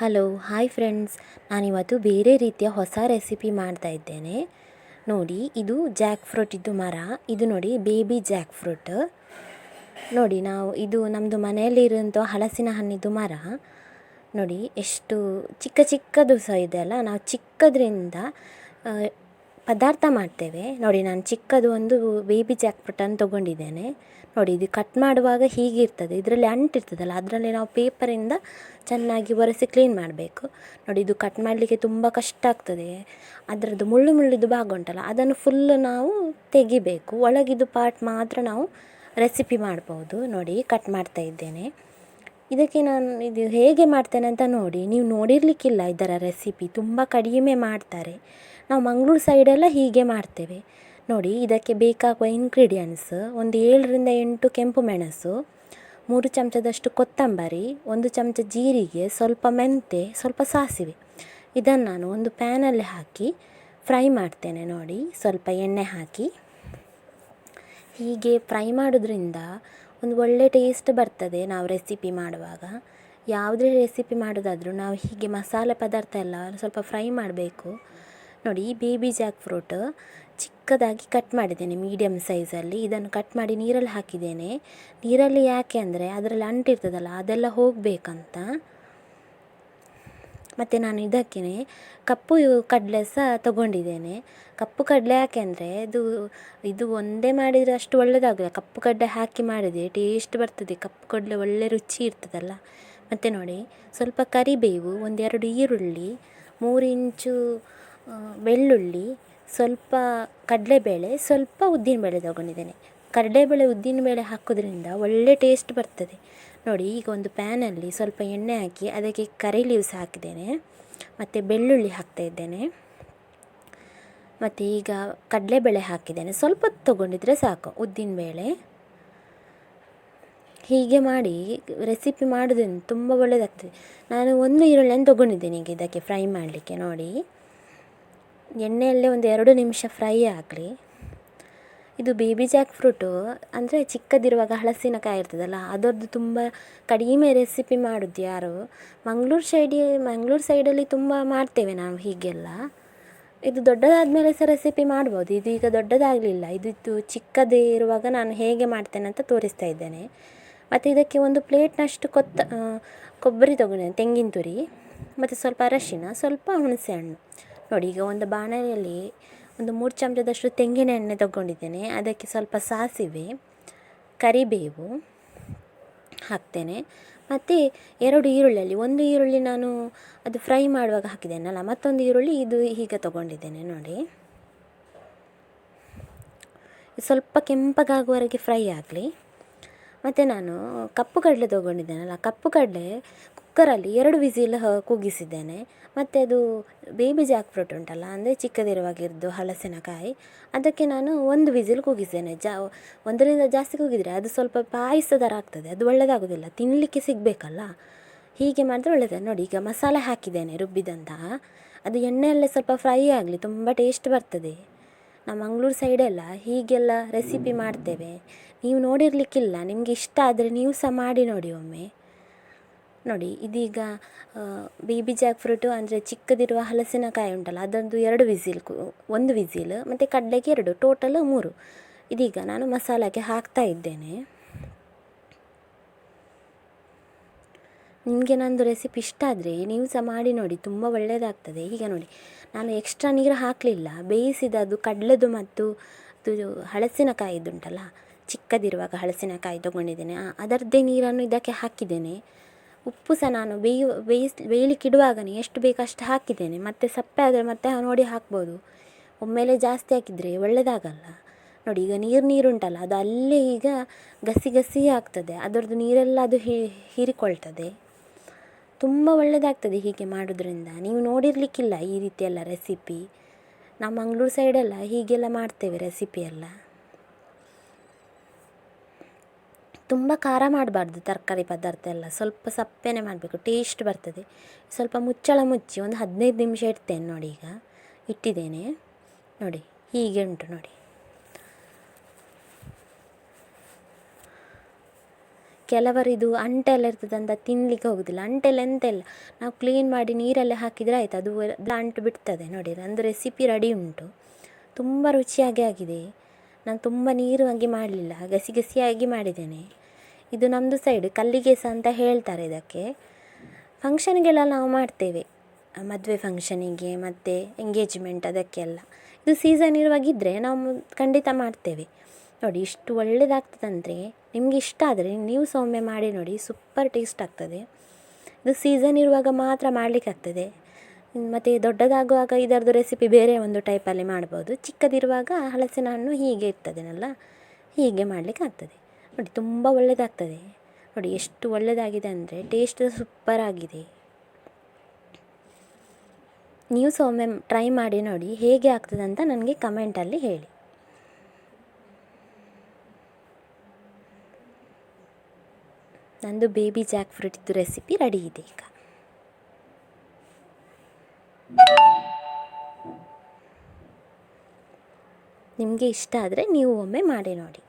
Hello, hi friends. ನಾನಿವತ್ತು ಬೇರೆ ರೀತಿಯ ಹೊಸ ರೆಸಿಪಿ ಮಾಡ್ತಾ ಇದ್ದೇನೆ. ನೋಡಿ, ಇದು ಜಾಕ್ ಫ್ರೂಟಿದ್ದು ಮರ. ಇದು ನೋಡಿ, ಬೇಬಿ ಜಾಕ್ ಫ್ರೂಟ್. ನೋಡಿ, ನಾವು ಇದು ನಮ್ಮದು ಮನೆಯಲ್ಲಿರುವಂಥ ಹಲಸಿನ ಹಣ್ಣಿದ್ದು ಮರ. ನೋಡಿ, ಎಷ್ಟು ಚಿಕ್ಕ ಚಿಕ್ಕದು ಸಹ ಇದೆ ಅಲ್ಲ? ನಾವು ಚಿಕ್ಕದ್ರಿಂದ ಪದಾರ್ಥ ಮಾಡ್ತೇವೆ. ನೋಡಿ, ನಾನು ಚಿಕ್ಕದು ಒಂದು ಬೇಬಿ ಜಾಕ್ ಫ್ರೂಟನ್ನು ತೊಗೊಂಡಿದ್ದೇನೆ. ನೋಡಿ, ಇದು ಕಟ್ ಮಾಡುವಾಗ ಹೀಗಿರ್ತದೆ ಇದರಲ್ಲಿ ಅಂಟಿರ್ತದಲ್ಲ ಅದರಲ್ಲಿ ನಾವು ಪೇಪರಿಂದ ಚೆನ್ನಾಗಿ ಒರೆಸಿ ಕ್ಲೀನ್ ಮಾಡಬೇಕು. ನೋಡಿ, ಇದು ಕಟ್ ಮಾಡಲಿಕ್ಕೆ ತುಂಬ ಕಷ್ಟ ಆಗ್ತದೆ. ಅದರದ್ದು ಮುಳ್ಳು ಮುಳ್ಳಿದ್ದು ಭಾಗ ಉಂಟಲ್ಲ, ಅದನ್ನು ಫುಲ್ಲು ನಾವು ತೆಗಿಬೇಕು. ಒಳಗಿದ್ದು ಪಾರ್ಟ್ ಮಾತ್ರ ನಾವು ರೆಸಿಪಿ ಮಾಡ್ಬೋದು. ನೋಡಿ ಕಟ್ ಮಾಡ್ತಾ ಇದ್ದೇನೆ. ಇದಕ್ಕೆ ನಾನು ಇದು ಹೇಗೆ ಮಾಡ್ತೇನೆ ಅಂತ ನೋಡಿ, ನೀವು ನೋಡಿರಲಿಕ್ಕಿಲ್ಲ ಇದರ ರೆಸಿಪಿ ತುಂಬ ಕಡಿಮೆ ಮಾಡ್ತಾರೆ. ನಾವು ಮಂಗಳೂರು ಸೈಡೆಲ್ಲ ಹೀಗೆ ಮಾಡ್ತೇವೆ. ನೋಡಿ, ಇದಕ್ಕೆ ಬೇಕಾಗುವ ಇಂಗ್ರೀಡಿಯೆಂಟ್ಸ್ ಒಂದು ಏಳರಿಂದ ಎಂಟು ಕೆಂಪು ಮೆಣಸು, ಮೂರು ಚಮಚದಷ್ಟು ಕೊತ್ತಂಬರಿ, ಒಂದು ಚಮಚ ಜೀರಿಗೆ, ಸ್ವಲ್ಪ ಮೆಂತೆ, ಸ್ವಲ್ಪ ಸಾಸಿವೆ. ಇದನ್ನು ನಾನು ಒಂದು ಪ್ಯಾನಲ್ಲಿ ಹಾಕಿ ಫ್ರೈ ಮಾಡ್ತೇನೆ ನೋಡಿ. ಸ್ವಲ್ಪ ಎಣ್ಣೆ ಹಾಕಿ. ಹೀಗೆ ಫ್ರೈ ಮಾಡೋದ್ರಿಂದ ಒಂದು ಒಳ್ಳೆ ಟೇಸ್ಟ್ ಬರ್ತದೆ ನಾವು ರೆಸಿಪಿ ಮಾಡುವಾಗ. ಯಾವುದೇ ರೆಸಿಪಿ ಮಾಡೋದಾದರೂ ನಾವು ಹೀಗೆ ಮಸಾಲೆ ಪದಾರ್ಥ ಎಲ್ಲ ಸ್ವಲ್ಪ ಫ್ರೈ ಮಾಡಬೇಕು. ನೋಡಿ, ಈ ಬೇಬಿ ಜಾಕ್ ಫ್ರೂಟ್ ಚಿಕ್ಕದಾಗಿ ಕಟ್ ಮಾಡಿದ್ದೇನೆ ಮೀಡಿಯಮ್ ಸೈಜಲ್ಲಿ ಇದನ್ನು ಕಟ್ ಮಾಡಿ ನೀರಲ್ಲಿ ಹಾಕಿದ್ದೇನೆ. ನೀರಲ್ಲಿ ಯಾಕೆ ಅಂದರೆ, ಅದರಲ್ಲಿ ಅಂಟಿರ್ತದಲ್ಲ, ಅದೆಲ್ಲ ಹೋಗಬೇಕಂತ. ಮತ್ತು ನಾನು ಇದಕ್ಕೆ ಕಪ್ಪು ಕಡಲೆ ಸಹ ತಗೊಂಡಿದ್ದೇನೆ. ಕಪ್ಪು ಕಡಲೆ ಯಾಕೆಂದರೆ ಇದು ಇದು ಒಂದೇ ಮಾಡಿದರೆ ಅಷ್ಟು ಒಳ್ಳೆಯದಾಗಲ್ಲ ಕಪ್ಪು ಕಡಲೆ ಹಾಕಿ ಮಾಡಿದರೆ ಟೇಸ್ಟ್ ಬರ್ತದೆ. ಕಪ್ಪು ಕಡಲೆ ಒಳ್ಳೆ ರುಚಿ ಇರ್ತದಲ್ಲ. ಮತ್ತು ನೋಡಿ, ಸ್ವಲ್ಪ ಕರಿಬೇವು, ಒಂದೆರಡು ಈರುಳ್ಳಿ, ಮೂರು ಇಂಚು ಬೆಳ್ಳುಳ್ಳಿ, ಸ್ವಲ್ಪ ಕಡಲೆಬೇಳೆ, ಸ್ವಲ್ಪ ಉದ್ದಿನಬೇಳೆ ತಗೊಂಡಿದ್ದೇನೆ. ಕಡಲೆಬೇಳೆ ಉದ್ದಿನಬೇಳೆ ಹಾಕೋದ್ರಿಂದ ಒಳ್ಳೆ ಟೇಸ್ಟ್ ಬರ್ತದೆ. ನೋಡಿ, ಈಗ ಒಂದು ಪ್ಯಾನಲ್ಲಿ ಸ್ವಲ್ಪ ಎಣ್ಣೆ ಹಾಕಿ ಅದಕ್ಕೆ ಕರಿ ಲೀವ್ಸ್ ಹಾಕಿದ್ದೇನೆ. ಮತ್ತು ಬೆಳ್ಳುಳ್ಳಿ ಹಾಕ್ತಾ ಇದ್ದೇನೆ. ಮತ್ತು ಈಗ ಕಡಲೆಬೇಳೆ ಹಾಕಿದ್ದೇನೆ. ಸ್ವಲ್ಪ ತೊಗೊಂಡಿದ್ರೆ ಸಾಕು ಉದ್ದಿನಬೇಳೆ ಹೀಗೆ ಮಾಡಿ ರೆಸಿಪಿ ಮಾಡೋದ್ರಿಂದ ತುಂಬ ಒಳ್ಳೆಯದಾಗ್ತದೆ ನಾನು ಒಂದು ಈರುಳ್ಳಿಯನ್ನು ತೊಗೊಂಡಿದ್ದೇನೆ ಈಗ ಇದಕ್ಕೆ ಫ್ರೈ ಮಾಡಲಿಕ್ಕೆ, ನೋಡಿ. ಎಣ್ಣೆಯಲ್ಲೇ ಒಂದು ಎರಡು ನಿಮಿಷ ಫ್ರೈ ಆಗಲಿ. ಇದು ಬೇಬಿ ಜಾಕ್ ಫ್ರೂಟು ಅಂದರೆ ಚಿಕ್ಕದಿರುವಾಗ ಹಲಸಿನಕಾಯಿ ಇರ್ತದಲ್ಲ ಅದರದ್ದು ತುಂಬ ಕಡಿಮೆ ರೆಸಿಪಿ ಮಾಡೋದು ಯಾರು? ಮಂಗ್ಳೂರು ಸೈಡಿ ಮಂಗ್ಳೂರು ಸೈಡಲ್ಲಿ ತುಂಬ ಮಾಡ್ತೇವೆ ನಾವು ಹೀಗೆಲ್ಲ. ಇದು ದೊಡ್ಡದಾದ ಮೇಲೆ ಸಹ ರೆಸಿಪಿ ಮಾಡ್ಬೋದು, ಇದು ಈಗ ದೊಡ್ಡದಾಗಲಿಲ್ಲ. ಇದು ಚಿಕ್ಕದೇ ಇರುವಾಗ ನಾನು ಹೇಗೆ ಮಾಡ್ತೇನೆ ಅಂತ ತೋರಿಸ್ತಾ ಇದ್ದೇನೆ. ಮತ್ತು ಇದಕ್ಕೆ ಒಂದು ಪ್ಲೇಟ್ನಷ್ಟು ಕೊತ್ತ ಕೊಬ್ಬರಿ ತೊಗೊಂಡಿದ್ದೇನೆ, ತೆಂಗಿನ ತುರಿ, ಮತ್ತು ಸ್ವಲ್ಪ ಅರಶಿನ, ಸ್ವಲ್ಪ ಹುಣಸೆ ಹಣ್ಣು. ನೋಡಿ, ಈಗ ಒಂದು ಬಾಣಲೆಯಲ್ಲಿ ಒಂದು ಮೂರು ಚಮಚದಷ್ಟು ತೆಂಗಿನ ಎಣ್ಣೆ ತಗೊಂಡಿದ್ದೇನೆ. ಅದಕ್ಕೆ ಸ್ವಲ್ಪ ಸಾಸಿವೆ, ಕರಿಬೇವು ಹಾಕ್ತೇನೆ. ಮತ್ತು ಎರಡು ಈರುಳ್ಳಿಯಲ್ಲಿ ಒಂದು ಈರುಳ್ಳಿ ನಾನು ಅದು ಫ್ರೈ ಮಾಡುವಾಗ ಹಾಕಿದ್ದೇನಲ್ಲ, ಮತ್ತೊಂದು ಈರುಳ್ಳಿ ಇದು ಈಗ ತಗೊಂಡಿದ್ದೇನೆ ನೋಡಿ. ಸ್ವಲ್ಪ ಕೆಂಪಗಾಗುವವರೆಗೆ ಫ್ರೈ ಆಗಲಿ. ಮತ್ತು ನಾನು ಕಪ್ಪು ಕಡಲೆ ತೊಗೊಂಡಿದ್ದೇನಲ್ಲ, ಕಪ್ಪು ಕಡಲೆ ಕುಕ್ಕರಲ್ಲಿ ಎರಡು ವಿಸಿಲ್ ಕೂಗಿಸಿದ್ದೇನೆ ಮತ್ತು ಅದು ಬೇಬಿ ಜಾಕ್ ಫ್ರೂಟ್ ಉಂಟಲ್ಲ, ಅಂದರೆ ಚಿಕ್ಕದಿರುವಾಗಿದ್ದು ಹಲಸಿನಕಾಯಿ. ಅದಕ್ಕೆ ನಾನು ಒಂದು ವಿಸಿಲ್ ಕೂಗಿಸಿದ್ದೇನೆ ಜಾ, ಒಂದರಿಂದ ಜಾಸ್ತಿ ಕೂಗಿದರೆ ಅದು ಸ್ವಲ್ಪ ಪಾಯಸ ಥರ ಆಗ್ತದೆ. ಅದು ಒಳ್ಳೆಯದಾಗೋದಿಲ್ಲ ತಿನ್ನಲಿಕ್ಕೆ ಸಿಗಬೇಕಲ್ಲ. ಹೀಗೆ ಮಾಡಿದ್ರೆ ಒಳ್ಳೆಯದು ನೋಡಿ, ಈಗ ಮಸಾಲೆ ಹಾಕಿದ್ದೇನೆ ರುಬ್ಬಿದಂತಹ ಅದು ಎಣ್ಣೆಯಲ್ಲೇ ಸ್ವಲ್ಪ ಫ್ರೈ ಆಗಲಿ, ತುಂಬ ಟೇಸ್ಟ್ ಬರ್ತದೆ. ನಮ್ಮ ಮಂಗ್ಳೂರು ಸೈಡೆಲ್ಲ ಹೀಗೆಲ್ಲ ರೆಸಿಪಿ ಮಾಡ್ತೇವೆ. ನೀವು ನೋಡಿರಲಿಕ್ಕಿಲ್ಲ, ನಿಮಗೆ ಇಷ್ಟ ಆದರೆ ನೀವು ಸಹ ಮಾಡಿ ನೋಡಿ ಒಮ್ಮೆ. ನೋಡಿ, ಇದೀಗ ಬೇಬಿ ಜಾಕ್ ಫ್ರೂಟು ಅಂದರೆ ಚಿಕ್ಕದಿರುವ ಹಲಸಿನಕಾಯಿ ಉಂಟಲ್ಲ, ಅದೊಂದು ಎರಡು ವಿಸಿಲ್ ಒಂದು ವಿಸಿಲ್, ಮತ್ತು ಕಡಲೆಗೆ ಎರಡು ಟೋಟಲ್ ಮೂರು. ಇದೀಗ ನಾನು ಮಸಾಲೆಗೆ ಹಾಕ್ತಾ ಇದ್ದೇನೆ. ನಿಮಗೆ ನಂದು ರೆಸಿಪಿ ಇಷ್ಟ ಆದರೆ ನೀವು ಸಹ ಮಾಡಿ ನೋಡಿ, ತುಂಬ ಒಳ್ಳೆಯದಾಗ್ತದೆ ಈಗ ನೋಡಿ, ನಾನು ಎಕ್ಸ್ಟ್ರಾ ನೀರು ಹಾಕಲಿಲ್ಲ, ಬೇಯಿಸಿದ ಅದು ಕಡಲೆದು ಮತ್ತು ಅದು ಹಲಸಿನಕಾಯಿದುಂಟಲ್ಲ ಚಿಕ್ಕದಿರುವಾಗ ಹಲಸಿನಕಾಯಿ ತೊಗೊಂಡಿದ್ದೇನೆ. ಅದರದ್ದೇ ನೀರನ್ನು ಇದಕ್ಕೆ ಹಾಕಿದ್ದೇನೆ. ಉಪ್ಪು ಸಹ ನಾನು ಬೇಯು ಬೇಯಿಸ್ ಬೇಯಲಿಕ್ಕೆ ಇಡುವಾಗನೇ ಎಷ್ಟು ಬೇಕು ಅಷ್ಟು ಹಾಕಿದ್ದೇನೆ. ಮತ್ತು ಸಪ್ಪೆ ಆದರೆ ಮತ್ತೆ ನೋಡಿ ಹಾಕ್ಬೋದು. ಒಮ್ಮೆಲೆ ಜಾಸ್ತಿ ಹಾಕಿದರೆ ಒಳ್ಳೆಯದಾಗಲ್ಲ ನೋಡಿ, ಈಗ ನೀರು ನೀರುಂಟಲ್ಲ, ಅದು ಅಲ್ಲೇ ಈಗ ಗಸಿ ಗಸಿ ಆಗ್ತದೆ. ಅದರದ್ದು ನೀರೆಲ್ಲ ಅದು ಹೀರಿಕೊಳ್ತದೆ. ತುಂಬ ಒಳ್ಳೆಯದಾಗ್ತದೆ ಹೀಗೆ ಮಾಡೋದ್ರಿಂದ. ನೀವು ನೋಡಿರಲಿಕ್ಕಿಲ್ಲ ಈ ರೀತಿಯೆಲ್ಲ ರೆಸಿಪಿ ನಮ್ಮ ಮಂಗಳೂರು ಸೈಡೆಲ್ಲ ಹೀಗೆಲ್ಲ ಮಾಡ್ತೇವೆ ರೆಸಿಪಿ ಎಲ್ಲ ತುಂಬ ಖಾರ ಮಾಡಬಾರ್ದು ತರಕಾರಿ ಪದಾರ್ಥ ಎಲ್ಲ. ಸ್ವಲ್ಪ ಸಪ್ಪೆನೇ ಮಾಡಬೇಕು. ಟೇಸ್ಟ್ ಬರ್ತದೆ. ಸ್ವಲ್ಪ ಮುಚ್ಚಳ ಮುಚ್ಚಿ ಒಂದು ಹದಿನೈದು ನಿಮಿಷ ಇಡ್ತೇನೆ ನೋಡಿ ಈಗ. ಇಟ್ಟಿದ್ದೇನೆ. ನೋಡಿ, ಹೀಗೆ ಉಂಟು ನೋಡಿ. ಕೆಲವರು ಇದು ಅಂಟೆಲ್ಲ ಇರ್ತದಂತ ತಿನ್ನಲಿಕ್ಕೆ ಹೋಗೋದಿಲ್ಲ. ಅಂಟೆಲ್ಲ ಎಂತ ಇಲ್ಲ. ನಾವು ಕ್ಲೀನ್ ಮಾಡಿ ನೀರಲ್ಲಿ ಹಾಕಿದರೆ ಆಯ್ತು. ಅದು ಎಲ್ಲ ಅಂಟು ಬಿಡ್ತದೆ ನೋಡಿ. ಅಂದರೆ ರೆಸಿಪಿ ರೆಡಿ ಉಂಟು. ತುಂಬ ರುಚಿಯಾಗಿ ಆಗಿದೆ. ನಾನು ತುಂಬ ನೀರು ಹಾಗೆ ಮಾಡಲಿಲ್ಲ, ಗಸಿ ಗಸಿಯಾಗಿ ಮಾಡಿದ್ದೇನೆ. ಇದು ನಮ್ಮದು ಸೈಡ್ ಕಲ್ಲಿಗೆಸ ಅಂತ ಹೇಳ್ತಾರೆ ಇದಕ್ಕೆ. ಫಂಕ್ಷನ್ಗೆಲ್ಲ ನಾವು ಮಾಡ್ತೇವೆ. ಮದುವೆ ಫಂಕ್ಷನಿಗೆ ಮತ್ತು ಎಂಗೇಜ್ಮೆಂಟ್ ಅದಕ್ಕೆಲ್ಲ. ಇದು ಸೀಸನ್ ಇರುವಾಗಿದ್ದರೆ ನಾವು ಖಂಡಿತ ಮಾಡ್ತೇವೆ. ನೋಡಿ, ಇಷ್ಟು ಒಳ್ಳೆಯದಾಗ್ತದಂದರೆ ನಿಮಗೆ ಇಷ್ಟ ಆದರೆ ನೀವು ಸೌಮ್ಯ ಮಾಡಿ ನೋಡಿ ಸೂಪರ್ ಟೇಸ್ಟ್ ಆಗ್ತದೆ. ಇದು ಸೀಸನ್ ಇರುವಾಗ ಮಾತ್ರ ಮಾಡಲಿಕ್ಕಾಗ್ತದೆ. ಮತ್ತು ದೊಡ್ಡದಾಗುವಾಗ ಇದರದ್ದು ರೆಸಿಪಿ ಬೇರೆ ಒಂದು ಟೈಪಲ್ಲಿ ಮಾಡ್ಬೋದು. ಚಿಕ್ಕದಿರುವಾಗ ಹಲಸಿನ ಹಣ್ಣು ಹೀಗೆ ಇರ್ತದೆನಲ್ಲ? ಹೀಗೆ ಮಾಡಲಿಕ್ಕಾಗ್ತದೆ ನೋಡಿ, ತುಂಬ ಒಳ್ಳೆಯದಾಗ್ತದೆ ನೋಡಿ, ಎಷ್ಟು ಒಳ್ಳೆಯದಾಗಿದೆ ಅಂದರೆ ಟೇಸ್ಟ್ ಸೂಪರ್ ಆಗಿದೆ. ನೀವು ಸಹ ಒಮ್ಮೆ ಟ್ರೈ ಮಾಡಿ ನೋಡಿ ಹೇಗೆ ಆಗ್ತದೆ ಅಂತ ನನಗೆ ಕಮೆಂಟಲ್ಲಿ ಹೇಳಿ. ನಂದು ಬೇಬಿ ಜಾಕ್ ಫ್ರೂಟಿದ್ದು ರೆಸಿಪಿ ರೆಡಿ ಇದೆ ಈಗ. ನಿಮಗೆ ಇಷ್ಟ ಆದರೆ ನೀವು ಒಮ್ಮೆ ಮಾಡಿ ನೋಡಿ.